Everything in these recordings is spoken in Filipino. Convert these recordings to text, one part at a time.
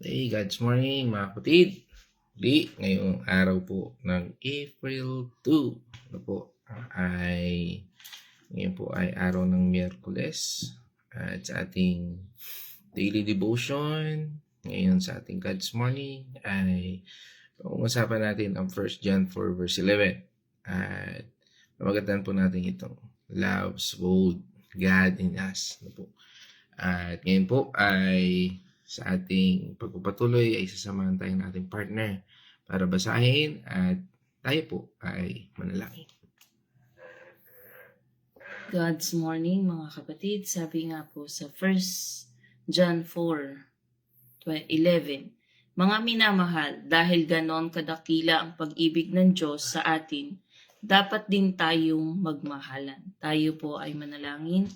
Hey, God's morning mga kapatid. Di, ngayong araw po ng April 2 ano po, ay ngayon po ay araw ng Miyerkules at sa ating daily devotion ngayon sa ating God's morning ay pag-uusapan natin ang 1 John 4 verse 11 at mamagatan po natin itong loves both God in us ano po. At ngayon po ay sa ating pagpapatuloy ay sasamahan tayo ng ating partner para basahin at tayo po ay manalangin. God's morning mga kapatid. Sabi nga po sa 1 John 4, 11, Mga minamahal, dahil ganon kadakila ang pag-ibig ng Diyos sa atin, dapat din tayong magmahalan. Tayo po ay manalangin.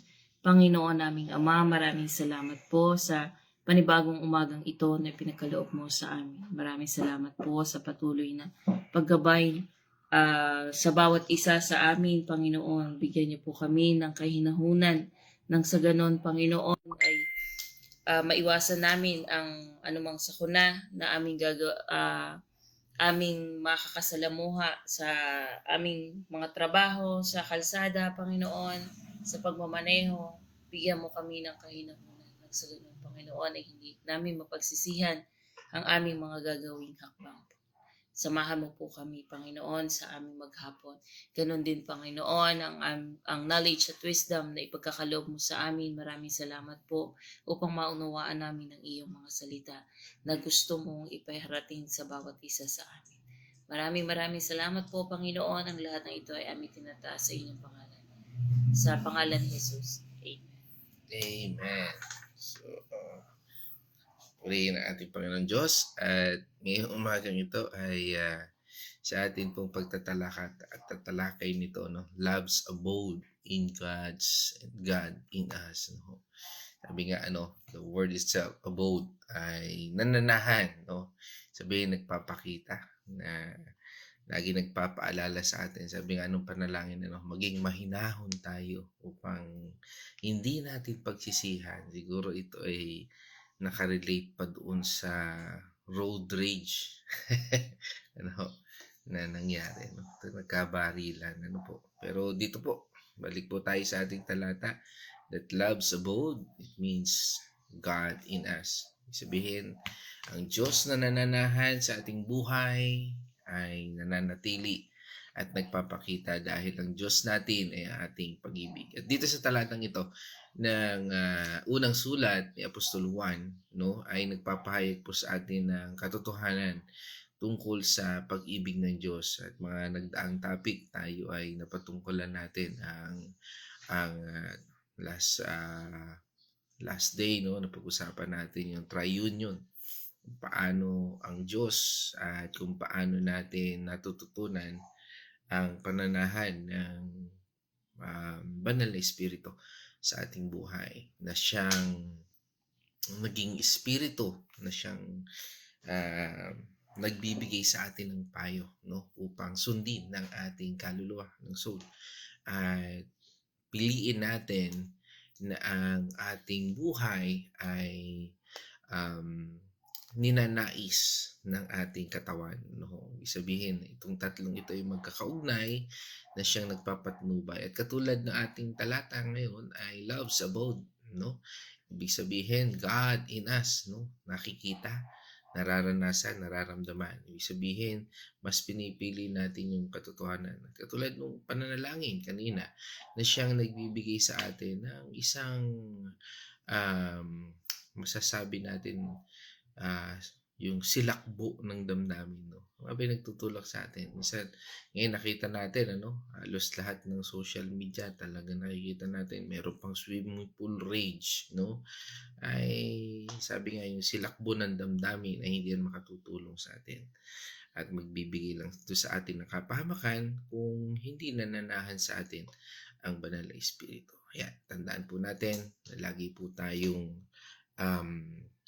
Panginoon naming Ama, maraming salamat po sa panibagong umagang ito na pinagkaloob mo sa amin. Maraming salamat po sa patuloy na paggabay ah, sa bawat isa sa amin, Panginoon. Bigyan niyo po kami ng kahinahunan nang sa ganon, Panginoon, ay ah, maiwasan namin ang anumang sakuna na aming gaga, ah, aming makakasalamuha sa aming mga trabaho, sa kalsada, Panginoon, sa pagmamaneho. Bigyan mo kami ng kahinahunan nang sa ganon, Panginoon, ay hindi namin mapagsisihan ang aming mga gagawing hakbang. Samahan mo po kami, Panginoon, sa aming maghapon. Ganon din, Panginoon, ang, ang, ang knowledge at wisdom na ipagkakaloob mo sa amin. Maraming salamat po upang maunawaan namin ang iyong mga salita na gusto mong ipaharating sa bawat isa sa amin. Maraming maraming salamat po, Panginoon. Ang lahat ng ito ay aming tinataas sa inyong pangalan. Sa pangalan ni Jesus. Amen. Amen. Purihin ang ating Panginoon Diyos at ngayong umagang ito ay uh, sa atin pong pagtatalakay at tatalakay nito, no? Love's abode in God's God in us. No? Sabi nga, ano, the word itself, abode, ay nananahan, no? Sabihin, nagpapakita na lagi nagpapaalala sa atin. Sabi nga anong panalangin ano, maging mahinahon tayo upang hindi natin pagsisihan. Siguro ito ay nakarelate pa doon sa road rage ano, na nangyari. No? Nagkabarilan. Ano po. Pero dito po, balik po tayo sa ating talata that loves abode. It means God in us. Sabihin, ang Diyos na nananahan sa ating buhay ay nananatili at nagpapakita dahil ang Diyos natin ay ating pag-ibig. At dito sa talatang ito ng ah, unang sulat ni Apostol Juan, no, ay nagpapahayag po sa atin ng katotohanan tungkol sa pag-ibig ng Diyos at mga nagdaang topic tayo ay napatungkulan natin ang ang ah, last ah, last day no napag-usapan natin yung triunion paano ang Diyos at kung paano natin natututunan ang pananahan ng um, banal na espiritu sa ating buhay na siyang naging espiritu na siyang uh, nagbibigay sa atin ng payo no upang sundin ng ating kaluluwa ng soul. At piliin natin na ang ating buhay ay um, ninanais ng ating katawan. No? Ibig sabihin, itong tatlong ito ay magkakaugnay na siyang nagpapatnubay. At katulad ng ating talata ngayon ay loves abode. No? Ibig sabihin, God in us. No? Nakikita, nararanasan, nararamdaman. Ibig sabihin, mas pinipili natin yung katotohanan. Katulad ng pananalangin kanina na siyang nagbibigay sa atin ng isang um, masasabi natin ah, yung silakbo ng damdamin, no? Mga pinagtutulak sa atin. Minsan, ngayon nakita natin, ano, halos lahat ng social media talaga nakikita natin, meron pang swimming pool rage, no? Ay, sabi nga yung silakbo ng damdamin ay hindi yan makatutulong sa atin. At magbibigay lang ito sa atin ng kapahamakan kung hindi nananahan sa atin ang banal na espiritu. Ayan, tandaan po natin na lagi po tayong um,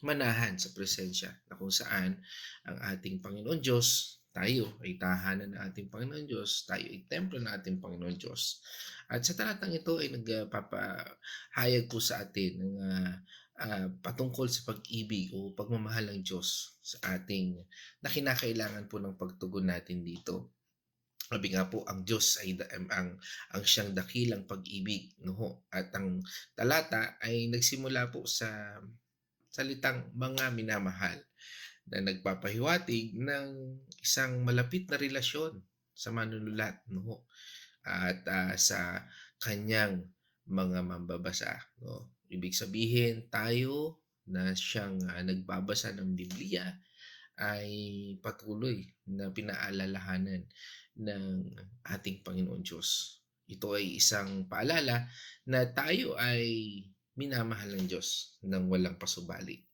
manahan sa presensya na kung saan ang ating Panginoon Diyos, tayo ay tahanan ng ating Panginoon Diyos, tayo ay templo ng ating Panginoon Diyos. At sa talatang ito ay nagpapahayag po sa atin ng uh, ah, patungkol sa pag-ibig o pagmamahal ng Diyos sa ating na kinakailangan po ng pagtugon natin dito. Sabi nga po, ang Diyos ay da- ang, ang, ang siyang dakilang pag-ibig. No? At ang talata ay nagsimula po sa salitang mga minamahal na nagpapahiwatig ng isang malapit na relasyon sa manunulat. No? At ah, sa kanyang mga mambabasa. No? Ibig sabihin, tayo na siyang ah, nagbabasa ng Biblia ay patuloy na pinaalalahanan ng ating Panginoon Diyos. Ito ay isang paalala na tayo ay minamahal ng Diyos ng walang pasubali.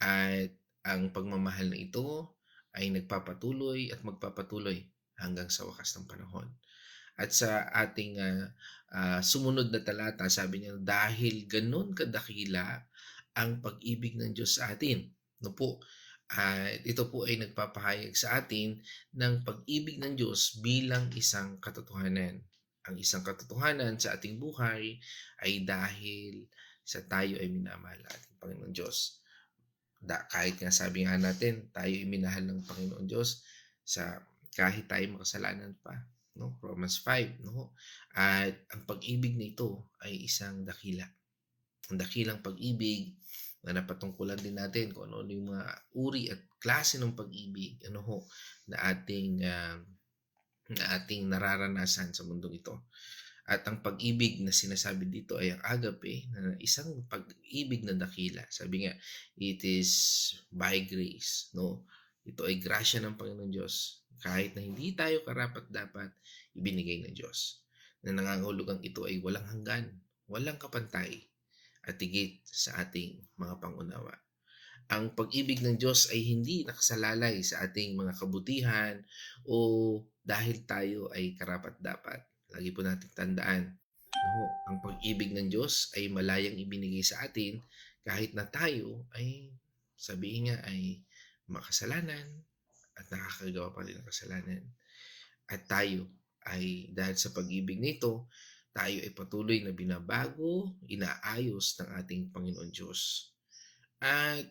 At ang pagmamahal na ito ay nagpapatuloy at magpapatuloy hanggang sa wakas ng panahon. At sa ating ah, ah, sumunod na talata, sabi niya, dahil ganun kadakila ang pag-ibig ng Diyos sa atin. No po, at ito po ay nagpapahayag sa atin ng pag-ibig ng Diyos bilang isang katotohanan. Ang isang katotohanan sa ating buhay ay dahil sa tayo ay minamahal ng ating Panginoon Diyos. Da, kahit nga sabi nga natin, tayo ay minahal ng Panginoon Diyos sa kahit tayo makasalanan pa. No? Romans 5. No? At ang pag-ibig na ito ay isang dakila. Ang dakilang pag-ibig na napatungkulan din natin kung ano yung mga uri at klase ng pag-ibig ano ho na ating ah, na ating nararanasan sa mundong ito. At ang pag-ibig na sinasabi dito ay ang agape na isang pag-ibig na dakila. Sabi nga, it is by grace, no? Ito ay grasya ng Panginoon Diyos. Kahit na hindi tayo karapat dapat ibinigay ng Diyos. Na nangangahulugang ito ay walang hanggan, walang kapantay, at higit sa ating mga pangunawa. Ang pag-ibig ng Diyos ay hindi nakasalalay sa ating mga kabutihan o dahil tayo ay karapat-dapat. Lagi po natin tandaan, no, ang pag-ibig ng Diyos ay malayang ibinigay sa atin kahit na tayo ay sabihin nga ay makasalanan at nakakagawa pa rin ng kasalanan. At tayo ay dahil sa pag-ibig nito, tayo ay patuloy na binabago, inaayos ng ating Panginoon Diyos. At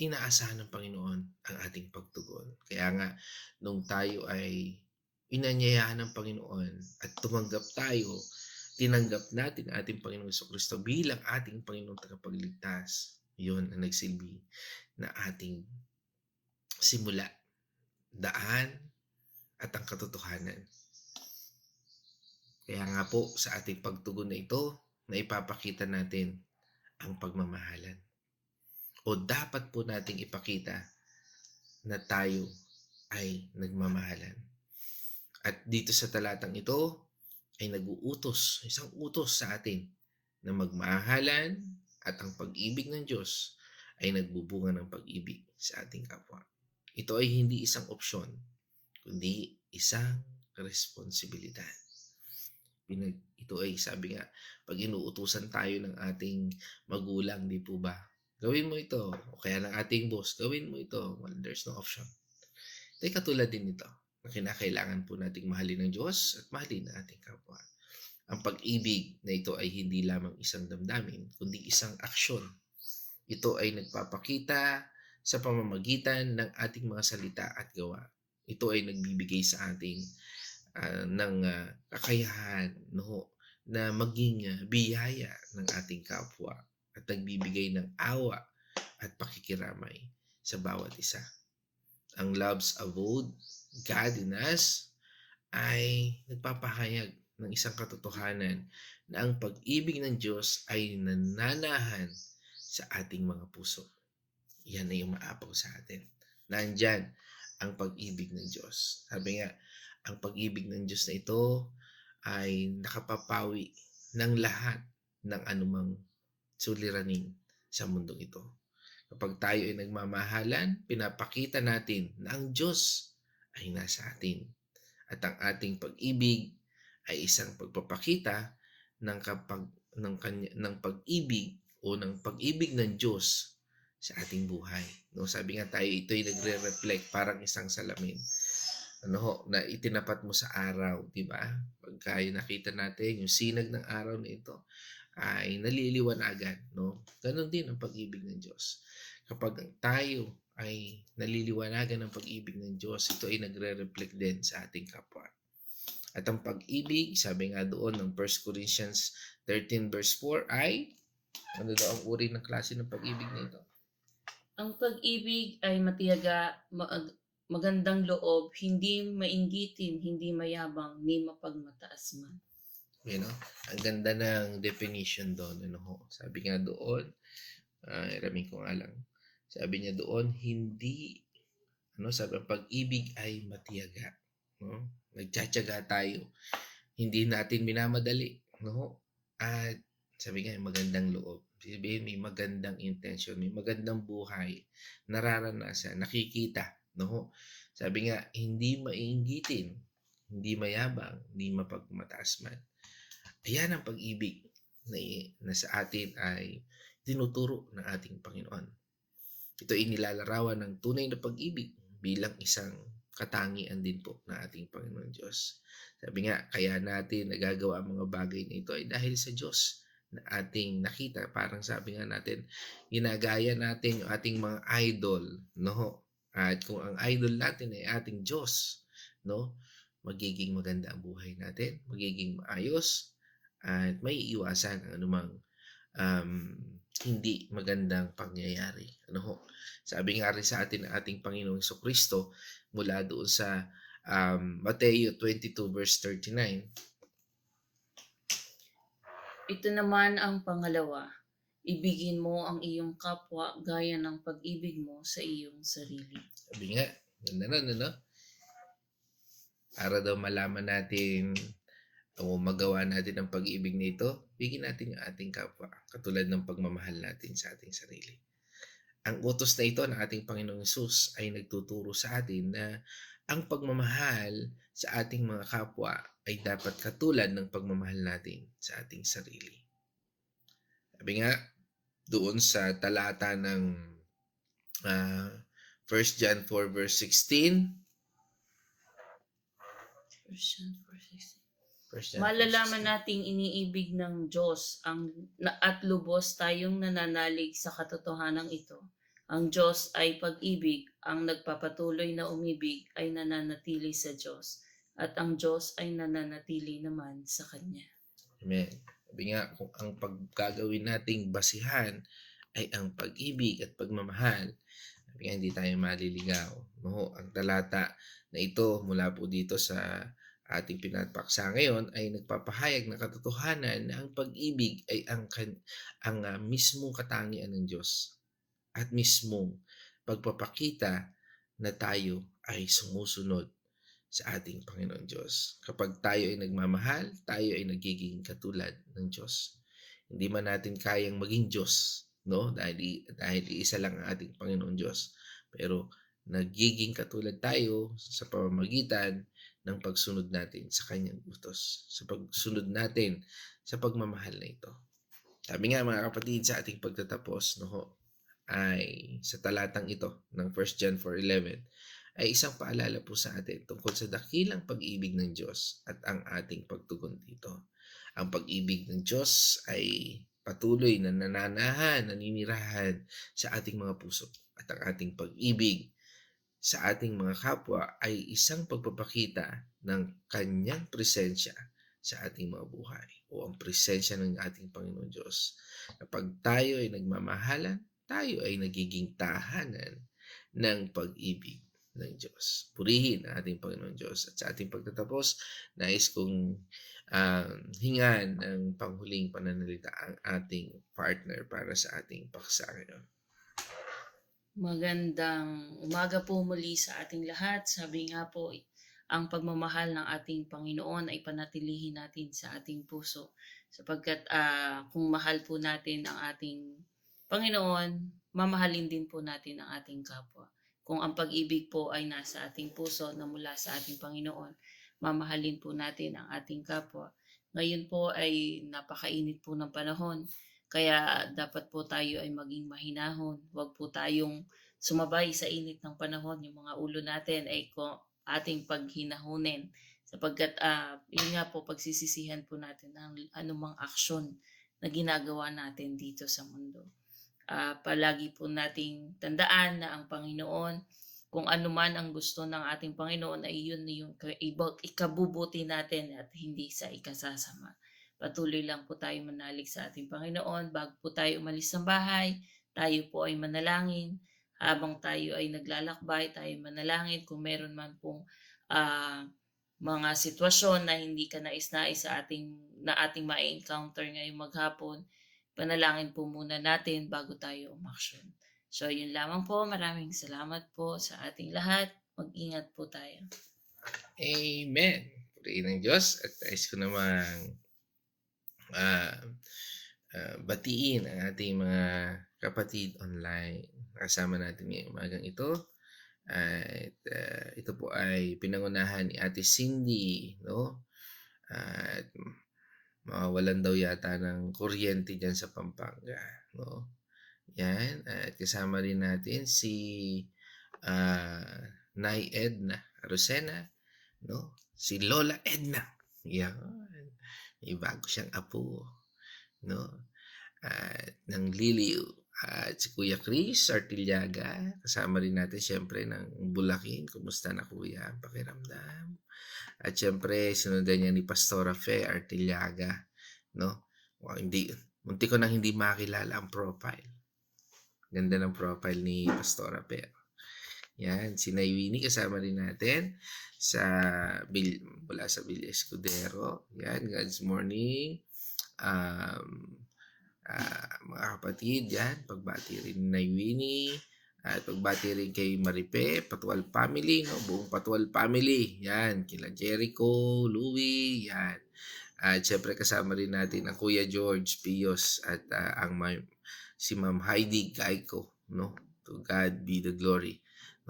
inaasahan ng Panginoon ang ating pagtugon. Kaya nga, nung tayo ay inanyayahan ng Panginoon at tumanggap tayo, tinanggap natin ating Panginoong Kristo bilang ating Panginoong tagapagligtas. Yun ang nagsilbi na ating simula, daan, at ang katotohanan. Kaya nga po sa ating pagtugon na ito, na ipapakita natin ang pagmamahalan. O dapat po nating ipakita na tayo ay nagmamahalan. At dito sa talatang ito ay nag-uutos, isang utos sa atin na magmahalan at ang pag-ibig ng Diyos ay nagbubunga ng pag-ibig sa ating kapwa. Ito ay hindi isang opsyon, kundi isang responsibilidad. Ito ay sabi nga pag inuutusan tayo ng ating magulang di po ba? Gawin mo ito o kaya ng ating boss gawin mo ito. Well, there's no option. Ito ay katulad din nito na kinakailangan po nating mahalin ng Diyos at mahalin ang ating kapwa. Ang pag-ibig na ito ay hindi lamang isang damdamin kundi isang aksyon. Ito ay nagpapakita sa pamamagitan ng ating mga salita at gawa. Ito ay nagbibigay sa ating ah, ng ah, kakayahan no na maging ah, biyaya ng ating kapwa at nagbibigay ng awa at pakikiramay sa bawat isa. Ang love's abode, God in us, ay nagpapahayag ng isang katotohanan na ang pag-ibig ng Diyos ay nananahan sa ating mga puso. Yan ay yung maapaw sa atin. Nandyan ang pag-ibig ng Diyos. Sabi nga, ang pag-ibig ng Diyos na ito ay nakapapawi ng lahat ng anumang suliranin sa mundong ito. Kapag tayo ay nagmamahalan, pinapakita natin na ang Diyos ay nasa atin. At ang ating pag-ibig ay isang pagpapakita ng kapag ng kanya, ng pag-ibig o ng pag-ibig ng Diyos sa ating buhay. No, sabi nga tayo, ito ay nagre-reflect parang isang salamin ano ho, na itinapat mo sa araw, di ba? Pagka nakita natin, yung sinag ng araw na ito, ay naliliwanagan, no? Ganon din ang pag-ibig ng Diyos. Kapag tayo ay naliliwanagan ng pag-ibig ng Diyos, ito ay nagre-reflect din sa ating kapwa. At ang pag-ibig, sabi nga doon ng 1 Corinthians 13 verse 4 ay, ano daw ang uri ng klase ng pag-ibig na ito? Ang pag-ibig ay matiyaga, ma- magandang loob, hindi mainggitin, hindi mayabang, ni mapagmataas man. You know? Ang ganda ng definition doon. Ano ho? Sabi nga doon, uh, iramin ko nga lang. Sabi niya doon, hindi, ano, sabi, pag-ibig ay matiyaga. No? Nagtsatsaga tayo. Hindi natin minamadali. No? At sabi nga, magandang loob. Sabihin, may magandang intention, may magandang buhay, nararanasan, nakikita. No? Sabi nga, hindi mainggitin, hindi mayabang, hindi mapagmataas man. Ayan ang pag-ibig na, na sa atin ay tinuturo ng ating Panginoon. Ito ay nilalarawan ng tunay na pag-ibig bilang isang katangian din po ng ating Panginoon Diyos. Sabi nga, kaya natin nagagawa ang mga bagay na ito ay dahil sa Diyos na ating nakita. Parang sabi nga natin, ginagaya natin yung ating mga idol, no? At kung ang idol natin ay ating Diyos, no? Magiging maganda ang buhay natin, magiging maayos, at may iwasan ang anumang um, hindi magandang pangyayari. Ano ho? Sabi nga rin sa atin ng ating Panginoong Kristo mula doon sa um, Mateo 22 verse 39. Ito naman ang pangalawa, ibigin mo ang iyong kapwa gaya ng pag-ibig mo sa iyong sarili. Sabi nga, ganda na, ano? Para daw malaman natin o magawa natin ang pag-ibig na ito, bigyan natin yung ating kapwa, katulad ng pagmamahal natin sa ating sarili. Ang utos na ito ng ating Panginoong Yesus ay nagtuturo sa atin na ang pagmamahal sa ating mga kapwa ay dapat katulad ng pagmamahal natin sa ating sarili. Sabi nga, doon sa talata ng uh, 1 John 4 verse 16, Version 4:16. 1 John 4, Malalaman 16. nating iniibig ng Diyos ang na, at lubos tayong nananalig sa katotohanan ito. Ang Diyos ay pag-ibig, ang nagpapatuloy na umibig ay nananatili sa Diyos, at ang Diyos ay nananatili naman sa Kanya. Amen. Sabi nga, kung ang paggagawin nating basihan ay ang pag-ibig at pagmamahal, sabi nga, hindi tayo maliligaw. No? Ang talata na ito mula po dito sa ating pinapaksa ngayon ay nagpapahayag ng katotohanan na ang pag-ibig ay ang, kan- ang ah, mismong katangian ng Diyos at mismong pagpapakita na tayo ay sumusunod sa ating Panginoon Diyos. Kapag tayo ay nagmamahal, tayo ay nagiging katulad ng Diyos. Hindi man natin kayang maging Diyos, no? Dahil, dahil isa lang ang ating Panginoon Diyos. Pero nagiging katulad tayo sa pamamagitan ng pagsunod natin sa kanyang utos. Sa pagsunod natin sa pagmamahal na ito. Sabi nga mga kapatid sa ating pagtatapos, no, ay sa talatang ito ng 1 John 4.11 ay isang paalala po sa atin tungkol sa dakilang pag-ibig ng Diyos at ang ating pagtugon dito. Ang pag-ibig ng Diyos ay patuloy na nananahan, naninirahan sa ating mga puso at ang ating pag-ibig sa ating mga kapwa ay isang pagpapakita ng kanyang presensya sa ating mga buhay o ang presensya ng ating Panginoon Diyos. Kapag tayo ay nagmamahalan, tayo ay nagiging tahanan ng pag-ibig ng Diyos. Purihin ang ating Panginoon Diyos. At sa ating pagtatapos, nais kong um, hingan ng panghuling pananalita ang ating partner para sa ating paksa ngayon. Magandang umaga po muli sa ating lahat. Sabi nga po, ang pagmamahal ng ating Panginoon ay panatilihin natin sa ating puso. Sapagkat ah, kung mahal po natin ang ating Panginoon, mamahalin din po natin ang ating kapwa. Kung ang pag-ibig po ay nasa ating puso na mula sa ating Panginoon, mamahalin po natin ang ating kapwa. Ngayon po ay napakainit po ng panahon. Kaya dapat po tayo ay maging mahinahon. Huwag po tayong sumabay sa init ng panahon. Yung mga ulo natin ay ating paghinahunin. Sapagkat, ah yun nga po, pagsisisihan po natin ang anumang aksyon na ginagawa natin dito sa mundo. Ah, palagi po nating tandaan na ang Panginoon, kung ano man ang gusto ng ating Panginoon ay yun yung ikabubuti natin at hindi sa ikasasama. Patuloy lang po tayo manalig sa ating Panginoon bago po tayo umalis ng bahay. Tayo po ay manalangin. Habang tayo ay naglalakbay, tayo manalangin. Kung meron man pong ah, mga sitwasyon na hindi ka nais-nais sa ating, na ating ma-encounter ngayong maghapon, panalangin po muna natin bago tayo umaksyon. So, yun lamang po. Maraming salamat po sa ating lahat. Mag-ingat po tayo. Amen. Purihin ng Diyos at nais ko namang ah, batiin ang ating mga kapatid online. Kasama natin ngayong umagang ito. At ah, ito po ay pinangunahan ni Ate Cindy, no? At mawawalan daw yata ng kuryente dyan sa Pampanga, no? Yan. At kasama rin natin si ah, Nay Edna Rosena, no? Si Lola Edna. Yan. May bago siyang apo, no? At ng Liliw. At si Kuya Chris Artillaga. Kasama rin natin siyempre ng Bulakin. Kumusta na Kuya? Pakiramdam. At siyempre, sinundan niya ni Pastora Fe Artillaga, no? Wow, hindi, munti ko nang hindi makilala ang profile. Ganda ng profile ni Pastora Fe. Yan, si Naywini kasama rin natin sa Bil, mula sa Villa Escudero. Yan, God's morning. Um, ah, mga kapatid, yan, pagbati rin ni Naywini. At pagbati rin kay Maripe, Patual Family, no? buong Patual Family. Yan, kila Jericho, Louie, yan. At syempre kasama rin natin ang Kuya George Pios at ah, ang ma- si Ma'am Heidi Gaico, no? To God be the glory.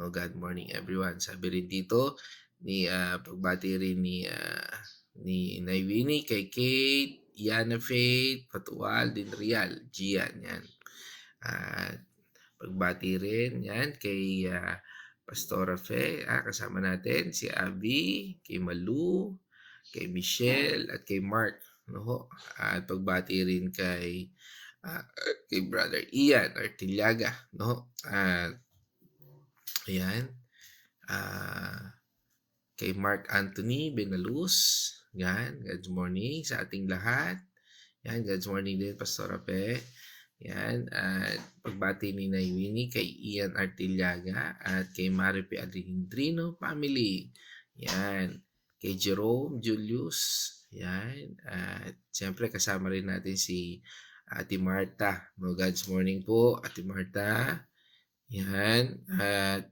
No, God morning everyone. Sabi rin dito ni ah, pagbati rin ni ah, ni Naywini kay Kate, Yana Faith, Patual, din Real, Gian, yan. At pagbati rin yan kay ah, Pastora Fe, ah, kasama natin si Abby, kay Malu, kay Michelle at kay Mark, no? At pagbati rin kay ah, kay Brother Ian Artillaga, no? At ayan. Ah, kay Mark Anthony Benaluz, yan, God's morning sa ating lahat. Yan, God's morning din, Pastor Ape. Yan, at pagbati ni Naywini kay Ian Artillaga at kay Maripe Alejandrino family. Yan, kay Jerome Julius. Yan, at siyempre kasama rin natin si Ate Marta. No, God's morning po, Ate Marta. Yan, at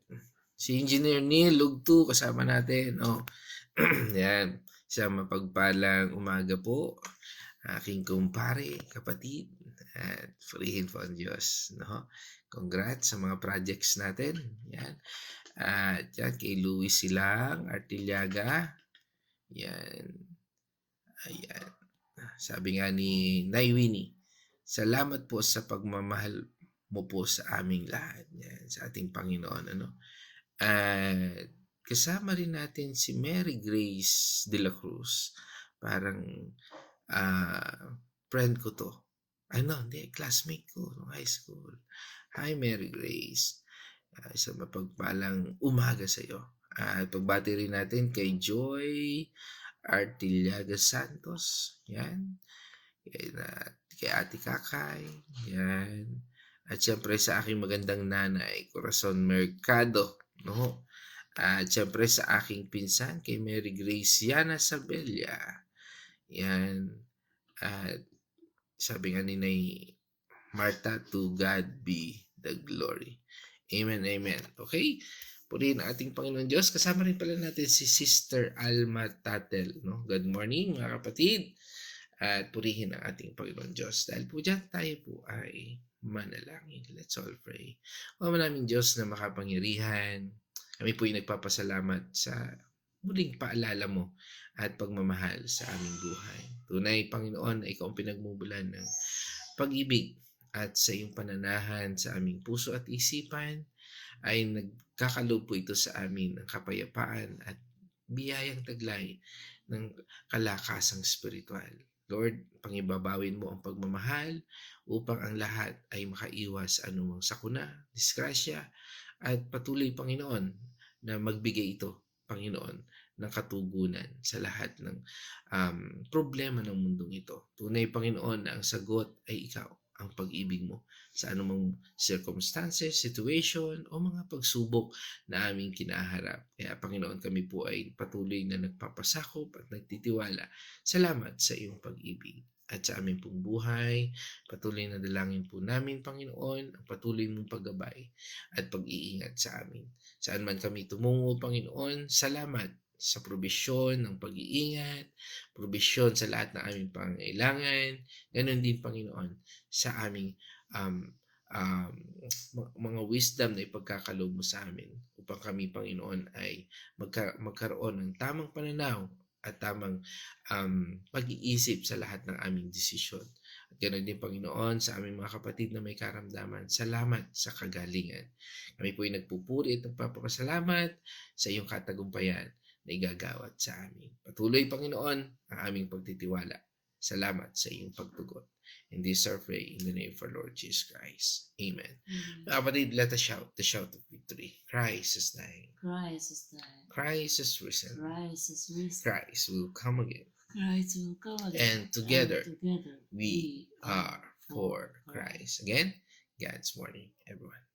si Engineer Neil Lugtu kasama natin. Oh. Yan, sa mapagpalang umaga po aking kumpare, kapatid, at freehin po ang Diyos. No? Congrats sa mga projects natin. Yan. At yan, kay Louis Silang, Artillaga. Yan. Ayan. Sabi nga ni Naywini, salamat po sa pagmamahal mo po sa aming lahat. Yan, sa ating Panginoon. Ano? At kasama rin natin si Mary Grace de la Cruz. Parang ah friend ko to. Ano, hindi, classmate ko nung high school. Hi, Mary Grace. Uh, isang mapagpalang umaga sa iyo. At pagbati rin natin kay Joy Artillaga Santos. Yan. Kay, na, kay Ate Kakay. Yan. At syempre sa aking magandang nanay, Corazon Mercado. No? At syempre sa aking pinsan, kay Mary Grace Yana Sabella. Yan. At sabi nga ni Nay Marta, to God be the glory. Amen, amen. Okay? Purihin ang ating Panginoon Diyos. Kasama rin pala natin si Sister Alma Tatel. No? Good morning mga kapatid. At purihin ang ating Panginoon Diyos. Dahil po dyan tayo po ay manalangin. Let's all pray. O maraming Diyos na makapangyarihan. Kami po ay nagpapasalamat sa muling paalala mo at pagmamahal sa aming buhay. Tunay, Panginoon, na ikaw ang pinagmumulan ng pag-ibig at sa iyong pananahan sa aming puso at isipan ay nagkakalob po ito sa amin ng kapayapaan at biyayang taglay ng kalakasang spiritual. Lord, pangibabawin mo ang pagmamahal upang ang lahat ay makaiwas anumang sakuna, disgrasya, at patuloy, Panginoon, na magbigay ito, Panginoon, ng katugunan sa lahat ng um, problema ng mundong ito. Tunay, Panginoon, na ang sagot ay ikaw, ang pag-ibig mo sa anumang circumstances, situation, o mga pagsubok na aming kinaharap. Kaya, Panginoon, kami po ay patuloy na nagpapasakop at nagtitiwala. Salamat sa iyong pag-ibig at sa aming pong buhay. Patuloy na dalangin po namin, Panginoon, ang patuloy mong paggabay at pag-iingat sa amin. Saan man kami tumungo, Panginoon, salamat sa probisyon ng pag-iingat, probisyon sa lahat ng aming pangailangan, ganun din, Panginoon, sa aming um, um, mga wisdom na ipagkakaloob mo sa amin upang kami, Panginoon, ay magka- magkaroon ng tamang pananaw at tamang um, pag-iisip sa lahat ng aming desisyon. At ganoon din, Panginoon, sa aming mga kapatid na may karamdaman, salamat sa kagalingan. Kami po ay nagpupuri at nagpapasalamat sa iyong katagumpayan na igagawat sa amin. Patuloy, Panginoon, ang aming pagtitiwala. Salamat sa iyong pagtugon. In this our pray, in the name of our Lord Jesus Christ. Amen. Mga kapatid, let us shout the shout of victory. Christ is dying. Christ is died. Christ is risen. Christ is risen. Christ will come again. Christ will come again. And together, And together we are for Christ. Again, God's morning, everyone.